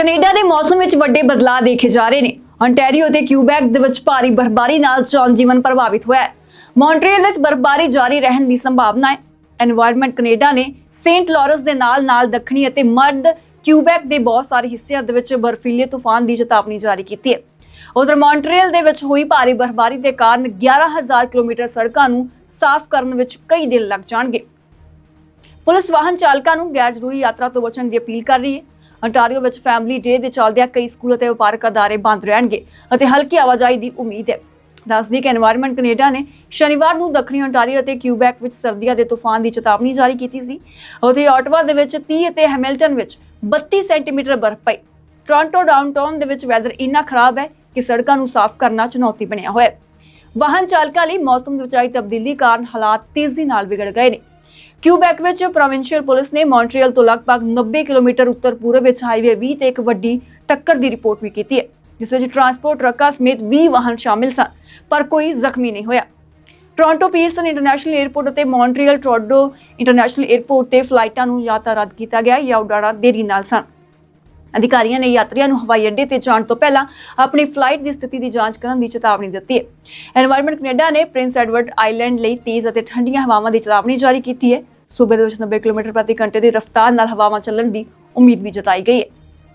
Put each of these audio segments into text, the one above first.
Canada ਦੇ ਮੌਸਮ ਵਿੱਚ ਵੱਡੇ ਬਦਲਾਅ ਦੇਖੇ ਜਾ ਰਹੇ ਨੇ। ਓਨਟਾਰੀਓ ਤੇ ਕਿਊਬੈਕ ਦੇ ਵਿੱਚ ਭਾਰੀ ਬਰਫ਼ਬਾਰੀ ਨਾਲ ਜਨ ਜੀਵਨ ਪ੍ਰਭਾਵਿਤ ਹੋਇਆ ਹੈ। ਮੌਂਟਰੀਅਲ ਵਿੱਚ ਬਰਫ਼ਬਾਰੀ ਜਾਰੀ ਰਹਿਣ ਦੀ ਸੰਭਾਵਨਾ ਹੈ। এনवायरमेंट ਕੈਨੇਡਾ ਨੇ ਸੇਂਟ ਲਾਰੈਂਸ ਦੇ ਨਾਲ ਨਾਲ ਦੱਖਣੀ ਅਤੇ ਮੱਧ ਕਿਊਬੈਕ ਦੇ ਬਹੁਤ ਸਾਰੇ ਹਿੱਸਿਆਂ ਦੇ ਵਿੱਚ ਬਰਫੀਲੇ ਤੂਫਾਨ ਦੀ ਚੇਤਾਵਨੀ ਜਾਰੀ ਕੀਤੀ ਹੈ। ਉਧਰ ਮੌਂਟਰੀਅਲ ਦੇ ਵਿੱਚ ਹੋਈ ਭਾਰੀ ਬਰਫ਼ਬਾਰੀ ਦੇ ਕਾਰਨ 11000 ਕਿਲੋਮੀਟਰ ਸੜਕਾਂ ਨੂੰ ਸਾਫ਼ ਕਰਨ ਵਿੱਚ ਕਈ ਦਿਨ ਲੱਗ ਜਾਣਗੇ। ਪੁਲਿਸ ਵਾਹਨ ਚਾਲਕਾਂ ਨੂੰ ਗੈਰ ਜ਼ਰੂਰੀ ਯਾਤਰਾ ਤੋਂ ਬਚਣ ਦੀ ਅਪੀਲ ਕਰ ਰਹੀ ਹੈ। ਅੰਟਾਰੀਓ ਵਿੱਚ ਫੈਮਿਲੀ ਡੇ ਦੇ ਚੱਲਦਿਆਂ ਕਈ ਸਕੂਲ ਅਤੇ ਵਪਾਰਕ ਅਦਾਰੇ ਬੰਦ ਰਹਿਣਗੇ ਅਤੇ ਹਲਕੀ ਆਵਾਜਾਈ ਦੀ ਉਮੀਦ ਹੈ। ਦੱਸਦੀ ਕਿ এনवायरमेंट ਕੈਨੇਡਾ ਨੇ ਸ਼ਨੀਵਾਰ ਨੂੰ ਦੱਖਣੀ ਅੰਟਾਰੀਓ ਅਤੇ ਕਿਊਬੈਕ ਵਿੱਚ ਸਰਦੀਆਂ ਦੇ ਤੂਫਾਨ ਦੀ ਚੇਤਾਵਨੀ ਜਾਰੀ ਕੀਤੀ ਸੀ। ਉਥੇ ਆਟਵਾ ਦੇ ਵਿੱਚ 30 ਅਤੇ ਹੈਮਿਲਟਨ ਵਿੱਚ 32 ਸੈਂਟੀਮੀਟਰ ਬਰਫ਼ ਪਈ। ਟੋਰਾਂਟੋ ਡਾਊਨਟਾਊਨ ਦੇ ਵਿੱਚ ਵੈਦਰ ਇੰਨਾ ਖਰਾਬ ਹੈ ਕਿ ਸੜਕਾਂ ਨੂੰ ਸਾਫ਼ ਕਰਨਾ ਚੁਣੌਤੀ ਬਣਿਆ ਹੋਇਆ ਹੈ। ਵਾਹਨ ਚਾਲਕਾਂ ਲਈ ਮੌਸਮ ਦੀ ਉਚਾਈ ਤਬਦੀਲੀ ਕਾਰਨ ਹਾਲਾਤ ਤੇਜ਼ੀ ਨਾਲ ਵਿਗੜ ਗਏ ਨੇ। ਕਿਊਬੈਕ ਵਿੱਚ ਪ੍ਰੋਵਿੰਸ਼ੀਅਲ ਪੁਲਿਸ ਨੇ ਮੌਂਟਰੀਅਲ ਤੋਂ ਲਗਭਗ 90 ਕਿਲੋਮੀਟਰ ਉੱਤਰ ਪੂਰਬ ਵਿੱਚ ਹਾਈਵੇ 20 ਤੇ ਇੱਕ ਵੱਡੀ ਟੱਕਰ ਦੀ ਰਿਪੋਰਟ ਵੀ ਕੀਤੀ ਹੈ, ਜਿਸ ਵਿੱਚ ਟਰਾਂਸਪੋਰਟ ਟਰੱਕਾਂ ਸਮੇਤ 20 ਵਾਹਨ ਸ਼ਾਮਿਲ ਸਨ, ਪਰ ਕੋਈ ਜ਼ਖਮੀ ਨਹੀਂ ਹੋਇਆ। ਟੋਰਾਂਟੋ ਪੀਰਸਨ ਇੰਟਰਨੈਸ਼ਨਲ 에ਅਰਪੋਰਟ ਅਤੇ ਮੌਂਟਰੀਅਲ ਟੋਰਾਂਟੋ ਇੰਟਰਨੈਸ਼ਨਲ 에ਅਰਪੋਰਟ ਤੇ ਫਲਾਈਟਾਂ ਨੂੰ ਜਾਂ ਤਾਂ ਰੱਦ ਕੀਤਾ ਗਿਆ ਜਾਂ ਉਡਾਣਾਂ ਦੇਰੀ ਨਾਲ ਸਨ। ਅਧਿਕਾਰੀਆਂ ਨੇ ਯਾਤਰੀਆਂ ਨੂੰ ਹਵਾਈ ਅੱਡੇ ਤੇ ਜਾਣ ਤੋਂ ਪਹਿਲਾਂ ਆਪਣੀ ਫਲਾਈਟ ਦੀ ਸਥਿਤੀ ਦੀ ਜਾਂਚ ਕਰਨ ਦੀ ਚੇਤਾਵਨੀ ਦਿੱਤੀ ਹੈ। এনवायरमेंट ਕੈਨੇਡਾ ਨੇ ਪ੍ਰਿੰਸ ਐਡਵਰਡ ਆਈਲੈਂਡ ਲਈ ਤੇਜ਼ ਅਤੇ ਠੰਡੀਆਂ ਹਵਾਵਾਂ ਦੀ ਚੇਤਾਵਨੀ ਜਾਰੀ ਕੀਤੀ ਹੈ। ਸੂਬੇ ਦੇ ਵਿੱਚ 90 ਕਿਲੋਮੀਟਰ ਪ੍ਰਤੀ ਘੰਟੇ ਦੀ ਰਫ਼ਤਾਰ ਨਾਲ ਹਵਾਵਾਂ ਚੱਲਣ ਦੀ ਉਮੀਦ ਵੀ ਜਤਾਈ ਗਈ ਹੈ।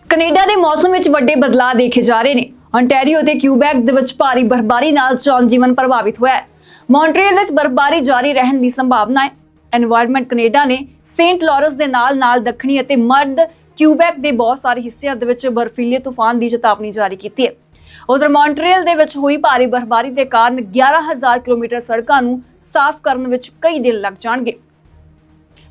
ਕੈਨੇਡਾ ਦੇ ਮੌਸਮ ਵਿੱਚ ਵੱਡੇ ਬਦਲਾਅ ਦੇਖੇ ਜਾ ਰਹੇ ਨੇ। ਅੰਟੈਰੀਓ ਤੇ ਕਿਊਬੈਕ ਦੇ ਵਿੱਚ ਭਾਰੀ ਬਰਫ਼ਬਾਰੀ ਨਾਲ ਜਨ ਜੀਵਨ ਪ੍ਰਭਾਵਿਤ ਹੋਇਆ ਹੈ। ਮੌਂਟਰੀਅਲ ਵਿੱਚ ਬਰਫ਼ਬਾਰੀ ਜਾਰੀ ਰਹਿਣ ਦੀ ਸੰਭਾਵਨਾ ਹੈ। এনवायरमेंट ਕੈਨੇਡਾ ਨੇ ਸੇਂਟ ਲਾਰੈਂਸ ਦੇ ਨਾਲ ਨਾਲ ਦੱਖਣੀ ਅਤੇ ਮੱਧ ਕਿਊਬੈਕ ਦੇ ਬਹੁਤ ਸਾਰੇ ਹਿੱਸਿਆਂ ਦੇ ਵਿੱਚ ਬਰਫੀਲੇ ਤੂਫਾਨ ਦੀ ਚੇਤਾਵਨੀ ਜਾਰੀ ਕੀਤੀ ਹੈ। ਉਧਰ ਮੌਂਟਰੀਅਲ ਦੇ ਵਿੱਚ ਹੋਈ ਭਾਰੀ ਬਰਫ਼ਬਾਰੀ ਦੇ ਕਾਰਨ 11000 ਕਿਲੋਮੀਟਰ ਸੜਕਾਂ ਨੂੰ ਸਾਫ਼ ਕਰਨ ਵਿੱਚ ਕਈ ਦਿਨ ਲੱਗ ਜਾਣਗੇ।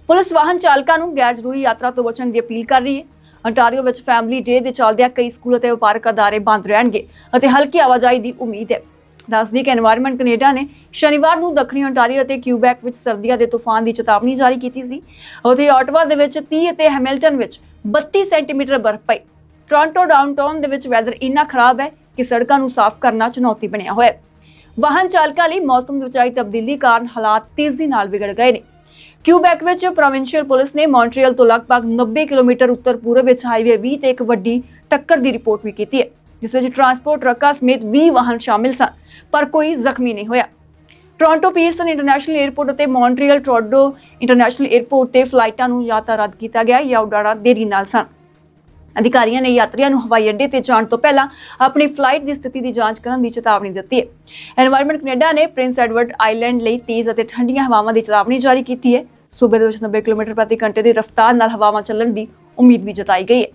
ਪੁਲਿਸ ਵਾਹਨ ਚਾਲਕਾਂ ਨੂੰ ਗੈਰ ਜ਼ਰੂਰੀ ਯਾਤਰਾ ਤੋਂ ਬਚਣ ਦੀ ਅਪੀਲ ਕਰ ਰਹੀ ਹੈ। ਅੰਟਾਰੀਓ ਵਿੱਚ ਫੈਮਿਲੀ ਡੇ ਦੇ ਚੱਲਦਿਆਂ ਕਈ ਸਕੂਲ ਅਤੇ ਵਪਾਰਕ ਅਦਾਰੇ ਬੰਦ ਰਹਿਣਗੇ ਅਤੇ ਹਲਕੀ ਆਵਾਜਾਈ ਦੀ ਉਮੀਦ ਹੈ। ਦੱਸਦੀ ਕਿ এনवायरमेंट ਕੈਨੇਡਾ ਨੇ ਸ਼ਨੀਵਾਰ ਨੂੰ ਦੱਖਣੀ ਓਨਟਾਰੀਓ ਅਤੇ ਕਿਊਬੈਕ ਵਿੱਚ ਸਰਦੀਆਂ ਦੇ ਤੂਫਾਨ ਦੀ ਚੇਤਾਵਨੀ ਜਾਰੀ ਕੀਤੀ ਸੀ। ਉਥੇ ਆਟਵਾ ਦੇ ਵਿੱਚ 30 ਅਤੇ ਹੈਮਿਲਟਨ ਵਿੱਚ 32 ਸੈਂਟੀਮੀਟਰ ਬਰਫ਼ ਪਈ। ਟੋਰਾਂਟੋ ਡਾਊਨਟਾਊਨ ਦੇ ਵਿੱਚ ਵੈਦਰ ਇੰਨਾ ਖਰਾਬ ਹੈ ਕਿ ਸੜਕਾਂ ਨੂੰ ਸਾਫ਼ ਕਰਨਾ ਚੁਣੌਤੀ ਬਣਿਆ ਹੋਇਆ ਵਾਹਨ ਚਾਲਕਾਂ ਲਈ ਮੌਸਮ ਦੀ ਆਈ ਤਬਦੀਲੀ ਕਾਰਨ ਹਾਲਾਤ ਤੇਜ਼ੀ ਨਾਲ ਵਿਗੜ ਗਏ ਨੇ। ਕਿਊਬੈਕ ਵਿੱਚ ਪ੍ਰੋਵਿੰਸ਼ੀਅਲ ਪੁਲਿਸ ਨੇ ਮੌਂਟਰੀਅਲ ਤੋਂ ਲਗਭਗ 90 ਕਿਲੋਮੀਟਰ ਉੱਤਰ ਪੂਰਬ ਵਿੱਚ ਹਾਈਵੇ 20 ਤੇ ਇੱਕ ਵੱਡੀ ਟੱਕਰ ਦੀ ਰਿਪੋਰਟ ਵੀ ਕੀਤੀ ਹੈ। ਜਿਸ ਵਿੱਚ ਟਰਾਂਸਪੋਰਟ ਟਰੱਕਾਂ ਸਮੇਤ 20 ਵਾਹਨ ਸ਼ਾਮਿਲ ਸਨ, ਪਰ ਕੋਈ ਜ਼ਖਮੀ ਨਹੀਂ ਹੋਇਆ। ਟੋਰਾਂਟੋ ਪੀਅਰਸਨ ਇੰਟਰਨੈਸ਼ਨਲ 에ਅਰਪੋਰਟ ਅਤੇ ਮੌਂਟਰੀਅਲ ਟੋਰਾਂਟੋ ਇੰਟਰਨੈਸ਼ਨਲ 에ਅਰਪੋਰਟ ਤੇ ਫਲਾਈਟਾਂ ਨੂੰ ਯਾਤਰਾ ਰੱਦ ਕੀਤਾ ਗਿਆ ਜਾਂ ਉਡਾਣਾਂ ਦੇਰੀ ਨਾਲ ਸਨ। ਅਧਿਕਾਰੀਆਂ ਨੇ ਯਾਤਰੀਆਂ ਨੂੰ ਹਵਾਈ ਅੱਡੇ ਤੇ ਜਾਣ ਤੋਂ ਪਹਿਲਾਂ ਆਪਣੀ ਫਲਾਈਟ ਦੀ ਸਥਿਤੀ ਦੀ ਜਾਂਚ ਕਰਨ ਦੀ ਚੇਤਾਵਨੀ ਦਿੱਤੀ ਹੈ। এনवायरमेंट ਕੈਨੇਡਾ ਨੇ ਪ੍ਰਿੰਸ ਐਡਵਰਡ ਆਈਲੈਂਡ ਲਈ ਤੇਜ਼ ਅਤੇ ਠੰਡੀਆਂ ਹਵਾਵਾਂ ਦੀ ਚੇਤਾਵਨੀ ਜਾਰੀ ਕੀਤੀ ਹੈ। ਸੂਬੇ ਦੇ ਵਿੱਚ 90 ਕਿਲੋਮੀਟਰ ਪ੍ਰਤੀ ਘੰਟੇ ਦੀ ਰਫ਼ਤਾਰ ਨਾਲ ਹਵਾਵਾਂ ਚੱਲਣ ਦੀ ਉਮੀਦ ਵੀ ਜਤਾਈ ਗਈ ਹੈ।